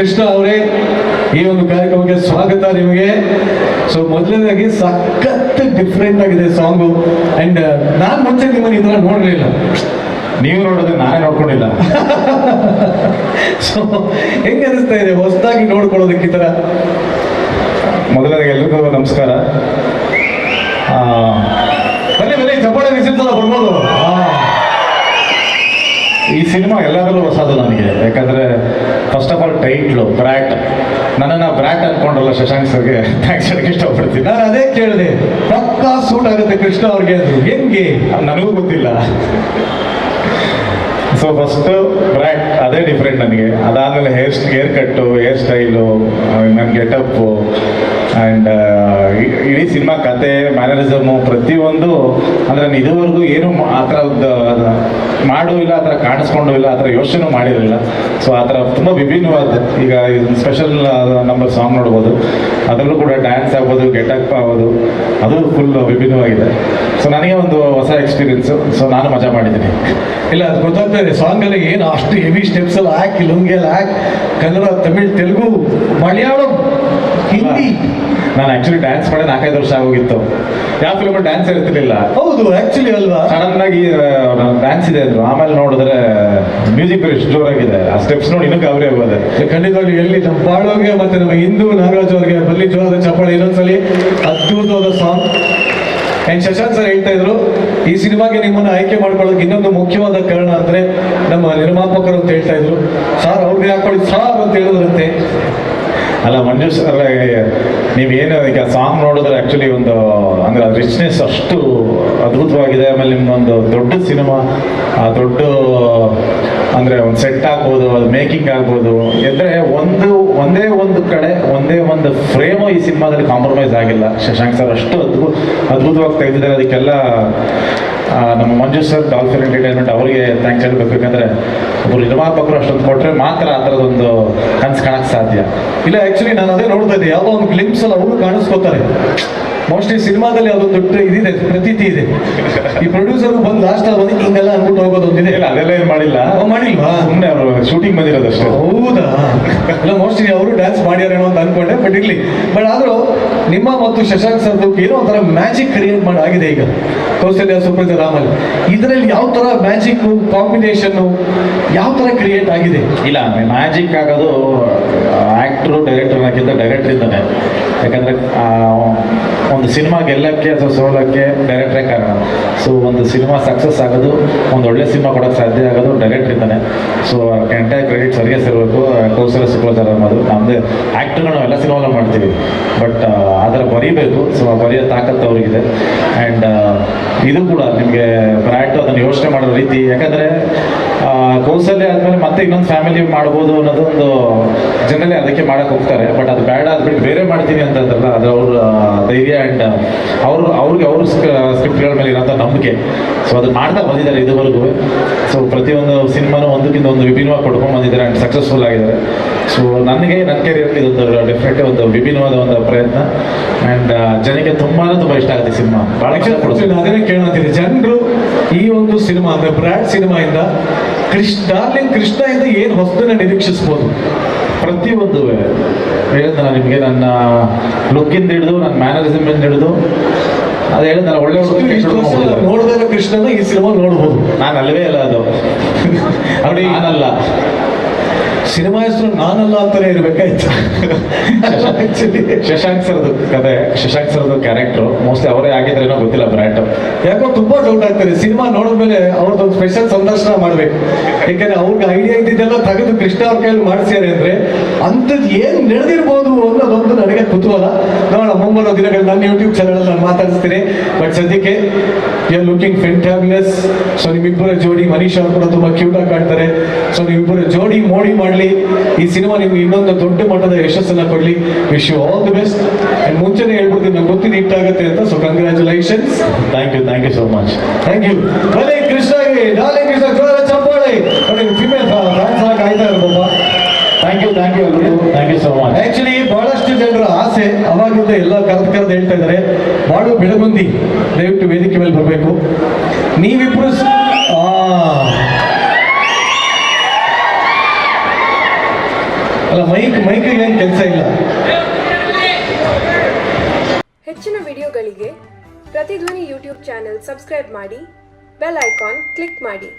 ಕೃಷ್ಣ ಅವರೇ ಈ ಒಂದು ಕಾರ್ಯಕ್ರಮಕ್ಕೆ ಸ್ವಾಗತ ನಿಮಗೆ. ಸೊ ಮೊದಲನೇದಾಗಿ ಸಖತ್ ಡಿಫ್ರೆಂಟ್ ಆಗಿದೆ ಸಾಂಗು ಅಂಡ್ ನಾನು ಮುಂಚೆ ನಿಮ್ಮನ್ನು ಈ ಥರ ನೋಡಲಿಲ್ಲ. ನೀವು ನೋಡಿದ್ರೆ ನಾನೇ ನೋಡ್ಕೊಂಡಿಲ್ಲ. ಸೊ ಹೆಂಗೆ ಅನಿಸ್ತಾ ಇದೆ? ಹೊಸದಾಗಿ ನೋಡ್ಕೊಳ್ಳೋದಕ್ಕೆ ಈ ಥರ? ಮೊದಲನೇದಾಗಿ ಎಲ್ರಿಗೂ ನಮಸ್ಕಾರ. ಆ, ಬನ್ನಿ ಬನ್ನಿ ಚಪ್ಪಾಳೆ ವಿಸಿಲ್ಸಲ್ಲ ಬರ್ಬೋದು. ಈ ಸಿನಿಮಾ ಎಲ್ಲರಲ್ಲೂ ಹೊಸದು ನನಗೆ. ಯಾಕಂದ್ರೆ first of all title brat ನನ್ನನ್ನು ಬ್ರ್ಯಾಟ್ ಅನ್ಕೊಂಡ್ರಲ್ಲ ಶಶಾಂಕ್ ಸರ್ಗೆ. ಥ್ಯಾಂಕ್ಸ್ ಹೇಳಕ್ಕೆ ಇಷ್ಟಪಡ್ತೀನಿ. ನಾನು ಅದೇ ಕೇಳಿದೆ. ಪಕ್ಕಾ ಸೂಟ್ ಆಗುತ್ತೆ ಕೃಷ್ಣ ಅವ್ರಿಗೆ ಅದು. ಹೆಂಗೆ? ನನಗೂ ಗೊತ್ತಿಲ್ಲ. ಸೊ ಫಸ್ಟ್ ಬ್ರ್ಯಾಕ್ ಅದೇ ಡಿಫ್ರೆಂಟ್ ನನಗೆ. ಅದಾದಮೇಲೆ ಹೇರ್ ಹೇರ್ ಕಟ್ಟು ಹೇರ್ ಸ್ಟೈಲು ನನ್ನ ಗೆಟಪ್ಪು ಆ್ಯಂಡ್ ಇಡೀ ಸಿನಿಮಾ ಕತೆ ಮ್ಯಾನರಿಸಮು ಪ್ರತಿಯೊಂದು, ಅಂದರೆ ನಾನು ಇದುವರೆಗೂ ಏನು ಆ ಥರ ಮಾಡೂ ಇಲ್ಲ, ಆ ಥರ ಕಾಣಿಸ್ಕೊಂಡು ಇಲ್ಲ, ಆ ಥರ ಯೋಚನೆ ಮಾಡಿರಲಿಲ್ಲ ಸೊ ಆ ಥರ ತುಂಬ ವಿಭಿನ್ನವಾದ ಈಗ ಸ್ಪೆಷಲ್ ನಂಬರ್ ಸಾಂಗ್ ನೋಡ್ಬೋದು. ಅದರಲ್ಲೂ ಕೂಡ ಡ್ಯಾನ್ಸ್ ಆಗ್ಬೋದು ಗೆಟಪ್ ಆಗೋದು ಅದು ಫುಲ್ ವಿಭಿನ್ನವಾಗಿದೆ. ಸೊ ನನಗೆ ಒಂದು ಹೊಸ ಎಕ್ಸ್ಪೀರಿಯನ್ಸು ಸೊ ನಾನು ಮಜಾ ಮಾಡಿದ್ದೀನಿ. ಇಲ್ಲ, ಅದು ಗೊತ್ತಾಗ್ತಾ ಇದೆ ಸಾಂಗ್ ಅಲ್ಲಿ ಏನು ಅಷ್ಟು ಹೆವಿ ಸ್ಟೆಪ್ಸ್ ಎಲ್ಲ ಹಾಕಿ ಲುಂಗಿ ಎಲ್ಲ ಹಾಕಿ ಕನ್ನಡ ತಮಿಳ್ ತೆಲುಗು ಮಲಯಾಳಂ ಹಿಂದಿ. ನಾನು ಆಕ್ಚುಲಿ ಡ್ಯಾನ್ಸ್ ಮಾಡಿ ನಾಲ್ಕೈದು ವರ್ಷ ಆಗೋಗಿತ್ತು. ಯಾವ ಫಿಲ್ಮ್ ಡ್ಯಾನ್ಸ್ ಇರ್ತಿರ್ಲಿಲ್ಲ? ಹೌದು ಆಕ್ಚುಲಿ ಅಲ್ವಾ? ಸಡನ್ ಆಗಿ ಡ್ಯಾನ್ಸ್ ಇದೆ ಅಂದ್ರು. ಆಮೇಲೆ ನೋಡಿದ್ರೆ ಮ್ಯೂಸಿಕ್ ಎಷ್ಟು ಜೋರಾಗಿದೆ. ಆ ಸ್ಟೆಪ್ಸ್ ನೋಡಿ ಇನ್ನೂ ಗಾಬರಿ ಆಗೋದೆ. ಖಂಡಿತವಾಗಿ ಎಲ್ಲಿ ನಮ್ಮ ಬಾಳೋಗೆ ಮತ್ತೆ ನಮ್ಮ ಹಿಂದೂ ನಾಗರಾಜ್ ಅವರಿಗೆ ಬಲ್ಲಿ ಜೋರದ ಚಪ್ಪಾಳೆ ಇನ್ನೊಂದ್ಸಲಿ ಅದ್ಭುತವಾದ ಸಾಂಗ್ ಅಂಡ್ ಶಶಾಂತ್ ಸರ್ ಹೇಳ್ತಾ ಇದ್ರು? ಈ ಸಿನಿಮಾಗೆ ನಿಮ್ಮನ್ನು ಆಯ್ಕೆ ಮಾಡ್ಕೊಳ್ಳೋಕೆ ಇನ್ನೊಂದು ಮುಖ್ಯವಾದ ಕಾರಣ ಅಂದ್ರೆ ನಮ್ಮ ನಿರ್ಮಾಪಕರು ಅಂತ ಹೇಳ್ತಾ ಇದ್ರು. ಸಾರ್, ಅವ್ರಿಗೆ ಹಾಕೊಳ್ಳಿ ಸಾರ್ ಅಂತ ಹೇಳಿದ್ರಂತೆ ಅಲ್ಲ ಮಂಜು ಸರ್ ನೀವೇನು ಈಗ ಸಾಂಗ್ ನೋಡಿದ್ರೆ ಆ್ಯಕ್ಚುಲಿ ಒಂದು, ಅಂದ್ರೆ ರಿಚ್ನೆಸ್ ಅಷ್ಟು ಅದ್ಭುತವಾಗಿದೆ. ಆಮೇಲೆ ನಿಮ್ಮೊಂದು ದೊಡ್ಡ ಸಿನಿಮಾ ಆ ದೊಡ್ಡ, ಅಂದರೆ ಒಂದು ಸೆಟ್ ಆಗ್ಬೋದು, ಅದು ಮೇಕಿಂಗ್ ಆಗ್ಬೋದು. ಅಂದರೆ ಒಂದು, ಒಂದೇ ಒಂದು ಕಡೆ, ಒಂದೇ ಒಂದು ಫ್ರೇಮು ಈ ಸಿನಿಮಾದಲ್ಲಿ ಕಾಂಪ್ರಮೈಸ್ ಆಗಿಲ್ಲ. ಶಶಾಂಕ್ ಸರ್ ಅಷ್ಟು ಅದ್ಭುತ ಅದ್ಭುತವಾಗಿ ತೆಗೆದಿದ್ದಾರೆ ಅದಕ್ಕೆಲ್ಲ ನಮ್ಮ ಮಂಜು ಸರ್ ಡಾಲ್ಫಿನ್ ಎಂಟರ್ಟೈನ್ಮೆಂಟ್ ಅವರಿಗೆ ಥ್ಯಾಂಕ್ಸ್ ಹೇಳಬೇಕು. ಯಾಕಂದರೆ ಒಬ್ಬರು ನಿರ್ಮಾಪಕರು ಅಷ್ಟೊಂದು ಕೊಟ್ಟರೆ ಮಾತ್ರ ಆ ಥರದೊಂದು ಕನಸು ಕಾಣಕ್ಕೆ ಸಾಧ್ಯ. ಇಲ್ಲ ಆ್ಯಕ್ಚುಲಿ ನಾನು ಅದೇ ನೋಡ್ತಾ ಇದ್ದೆ. ಯಾವುದೋ ಒಂದು ಅಲ್ಲಿ ಅವರು ಕಾಣಿಸ್ಕೋತಾರೆ. ಮೋಸ್ಟ್ಲಿ ಸಿನಿಮಾದಲ್ಲಿ ಅದೊಂದು ದೊಡ್ಡ ಇದಿದೆ ಪ್ರತೀತಿ ಇದೆ. ಈ ಪ್ರೊಡ್ಯೂಸರ್ ಬಂದು ಲಾಸ್ಟ್ ಅಲ್ಲಿ ಬಂದು ಹಿಂಗೆಲ್ಲ ಅನ್ಬಿಟ್ಟು ಹೋಗೋದೊಂದಿದೆ ಇಲ್ಲ ಅದೆಲ್ಲ ಏನು ಮಾಡಿಲ್ಲ. ಮಾಡಿಲ್ವಾ? ಸುಮ್ಮನೆ ಅವರು ಶೂಟಿಂಗ್ ಬಂದಿರೋದಷ್ಟೇ ಹೌದಾ? ಇಲ್ಲ ಮೋಸ್ಟ್ಲಿ ಅವರು ಡ್ಯಾನ್ಸ್ ಮಾಡ್ಯಾರೇನೋ ಅಂತ ಅನ್ಕೊಂಡೆ ಬಟ್ ಇರ್ಲಿ. ಬಟ್ ಆದರೂ ನಿಮ್ಮ ಮತ್ತು ಶಶಾಂಕ್ ಸರ್ದು ಏನೋ ಒಂಥರ ಮ್ಯಾಜಿಕ್ ಕ್ರಿಯೇಟ್ ಮಾಡಿ ಆಗಿದೆ ಈಗ. ಕೌಶಲ್ಯ ಸುಪ್ರಜ ರಾಮಲ್ ಇದರಲ್ಲಿ ಯಾವ ತರ ಮ್ಯಾಜಿಕ್ ಕಾಂಬಿನೇಷನ್ ಯಾವ ತರ ಕ್ರಿಯೇಟ್ ಆಗಿದೆ? ಇಲ್ಲ ಮ್ಯಾಜಿಕ್ ಆಗೋದು ಆ್ಯಕ್ಟ್ರು ಡೈರೆಕ್ಟರ್ ಇದ್ದಾನೆ ಯಾಕಂದ್ರೆ ಒಂದು ಸಿನಿಮಾ ಗೆಲ್ಲಕ್ಕೆ ಅಥವಾ ಸೋಲಕ್ಕೆ ಡೈರೆಕ್ಟ್ರೇ ಕಾರಣ. ಸೊ ಒಂದು ಸಿನಿಮಾ ಸಕ್ಸಸ್ ಆಗೋದು, ಒಂದು ಒಳ್ಳೆ ಸಿನಿಮಾ ಕೊಡೋಕೆ ಸಾಧ್ಯ ಆಗೋದು ಡೈರೆಕ್ಟ್ರಿಂದನೇ ಸೊ ಎಂಟೈರ್ ಕ್ರೆಡಿಟ್ ಸರಿಯಾಗಿ ಸೇರಬೇಕು ಕೌಶಲ್ಯ ಸುಪ್ರತಾರ ಅನ್ನೋದು ನಮ್ಮದೇ ಆ್ಯಕ್ಟ್ರುಗಳು ಎಲ್ಲ ಸಿನಿಮಾಗಳು ಮಾಡ್ತೀವಿ. ಬಟ್ ಅದರ ಬರೀಬೇಕು. ಸೊ ಆ ಬರೆಯೋ ತಾಕತ್ತು ಅವರಿಗಿದೆ. ಆ್ಯಂಡ್ ಇದು ಕೂಡ ನಿಮಗೆ ಬ್ರ್ಯಾಟ್ ಅದನ್ನು ಯೋಚನೆ ಮಾಡೋ ರೀತಿ. ಯಾಕಂದರೆ ಕೌಸಲ್ಯ ಆದಮೇಲೆ ಮತ್ತೆ ಇನ್ನೊಂದು ಫ್ಯಾಮಿಲಿ ಮಾಡ್ಬೋದು ಅನ್ನೋದೊಂದು ಜನರಲ್ಲಿ ಅದಕ್ಕೆ ಮಾಡೋಕೆ ಹೋಗ್ತಾರೆ. ಬಟ್ ಅದು ಬೇಡ ಅದ್ಬಿಟ್ಟು ಬೇರೆ ಮಾಡ್ತೀನಿ ಅಂತಂದ್ರಲ್ಲ, ಅದು ಅವ್ರ ಧೈರ್ಯ ಆ್ಯಂಡ್ ಅವರು, ಅವ್ರಿಗೆ ಅವ್ರ ಸ್ಕ್ರಿಪ್ಟ್ಗಳ ಮೇಲೆ ಇರೋಂಥ ನಂಬಿಕೆ. ಸೊ ಅದನ್ನ ಮಾಡ್ತಾ ಬಂದಿದ್ದಾರೆ ಇದುವರೆಗೂ. ಸೊ ಪ್ರತಿಯೊಂದು ಸಿನಿಮಾನು ಒಂದಕ್ಕಿಂತ ಒಂದು ವಿಭಿನ್ನವಾಗಿ ಕೊಡ್ಕೊಂಡು ಬಂದಿದ್ದಾರೆ ಆ್ಯಂಡ್ ಸಕ್ಸಸ್ಫುಲ್ ಆಗಿದ್ದಾರೆ. ಸೊ ನನಗೆ ನನ್ನ ಕೆರಿಯರ್ಲಿ ಇದೊಂದು ಡೆಫಿನೆಟ್ ಒಂದು ವಿಭಿನ್ನವಾದ ಒಂದು ಪ್ರಯತ್ನ. ಆ್ಯಂಡ್ ಜನಕ್ಕೆ ತುಂಬಾ ತುಂಬ ಇಷ್ಟ ಆಗುತ್ತೆ ಸಿನಿಮಾ. ಬಹಳ ಅದನ್ನೇ ಕೇಳಂತೀನಿ ಜನರು ಈ ಒಂದು ಸಿನಿಮಾ ಅಂದ್ರೆ ಬ್ರಾಡ್ ಸಿನಿಮಾ ಇಂದ ಕೃಷ್ಣ ಡಾರ್ಲಿಂಗ್ ಕೃಷ್ಣ ಇಂದ ಏನು ಹೊಸದನ್ನ ನಿರೀಕ್ಷಿಸ್ಬೋದು? ಪ್ರತಿಯೊಂದು ಹೇಳಿದ ನಿಮಗೆ ನನ್ನ ಲುಕ್ಕಿಂದ ಹಿಡಿದು ನನ್ನ ಮ್ಯಾನರಿಸಮಿಂದ ಹಿಡಿದು ಅದು ಹೇಳಿದ ಒಳ್ಳೆ ನೋಡಿದಾಗ ಕೃಷ್ಣನ ಈ ಸಿನಿಮಾ ನೋಡಬಹುದು ನಾನು ಅಲ್ಲವೇ ಅಲ್ಲ ಅದು. ನೋಡಿ ನಾನಲ್ಲ. ಸಿನಿಮಾ ಹೆಸರು ನಾನಲ್ಲ ಅಂತಾನೆ ಇರ್ಬೇಕಾಯ್ತು. ಶಶಾಂಕ್ ಸರ್ದು ಕತೆ ಶಶಾಂಕ್ ಸರ್ದು ಕ್ಯಾರೆಕ್ಟರ್ ಮೋಸ್ಟ್ಲಿ ಅವರೇ ಆಗಿದ್ರೇನೋ ಗೊತ್ತಿಲ್ಲ ಬ್ರ್ಯಾಂಡ್ ಯಾಕೋ ತುಂಬಾ ಡೌಟ್ ಆಗ್ತಾರೆ ಸಿನಿಮಾ ನೋಡಿದ್ಮೇಲೆ ಅವ್ರದ್ದೊಂದು ಸ್ಪೆಷಲ್ ಸಂದರ್ಶನ ಮಾಡ್ಬೇಕು. ಯಾಕಂದ್ರೆ ಅವ್ರಿಗೆ ಐಡಿಯಾ ಇದ್ದಿದ್ದೆಲ್ಲ ತೆಗೆದು ಕೃಷ್ಣ ಅವ್ರ ಕೈಯಲ್ಲಿ ಮಾಡಿಸ್ಯಾರೆ ಅಂದ್ರೆ ಅಂಥದ್ದು ಏನು ನಡೆದಿರ್ಬೋದು ಅನ್ನೋದೊಂದು ನನಗೆ ಕುತೂಹಲ. ನೋಡೋಣ ಮುಂಬರೋ ದಿನಗಳಲ್ಲಿ ನನ್ನ ಯೂಟ್ಯೂಬ್ ಚಾನಲ್ ನಾನು ಮಾತಾಡಿಸ್ತೀನಿ. ಬಟ್ ಸದ್ಯಕ್ಕೆ you are looking fantabulous so ನಿಮ್ಮಿಬ್ಬರ ಜೋಡಿ ಮನೀಶ್ ಅವರು ಕೂಡ ತುಂಬಾ ಕ್ಯೂಟಾಗಿ ಆಗಿ ಕಾಣ್ತಾರೆ. ಸೊ ನೀವಿಬ್ಬರ ಜೋಡಿ ಮೋಡಿ ಮಾಡಲಿ. ಈ ಸಿನಿಮಾ ನಿಮ್ಗೆ ಇನ್ನೊಂದು ದೊಡ್ಡ ಮಟ್ಟದ ಯಶಸ್ಸನ್ನ ಕೊಡ್ಲಿ. Wish you all the best and ಮುಂಚೆನೆ ಹೇಳ್ಬೋದು ನಂಗೆ ಗೊತ್ತಿದ್ದು ಇಟ್ಟಾಗುತ್ತೆ ಅಂತ. So congratulations thank you thank you so much thank you ಭಲೇ Krishna ಡಾಲೆ Krishna thank you thank you thank you so much actually ಬಹಳಷ್ಟು ಜನರ ಆಸೆ ಅವಾಗಿಂದ ಎಲ್ಲ ಕರೆದು ಕರೆದು ಹೇಳ್ತಾ ಇದ್ದಾರೆ ಬಾಳು ಬೆಳಗುಂದಿ ದಯವಿಟ್ಟು ವೇದಿಕೆ ಮೇಲೆ ಬರಬೇಕು. ನೀವಿಬ್ರು ಆ. ಅಲ್ಲ ಮೈಕ್ ಮೈಕ್ ಏನು ಕೆಲಸ ಇಲ್ಲ. ಹೆಚ್ಚಿನ ವಿಡಿಯೋಗಳಿಗೆ ಪ್ರತಿಧ್ವನಿ ಯೂಟ್ಯೂಬ್ ಚಾನೆಲ್ ಸಬ್ಸ್ಕ್ರೈಬ್ ಮಾಡಿ ಬೆಲ್ ಐಕಾನ್ ಕ್ಲಿಕ್ ಮಾಡಿ.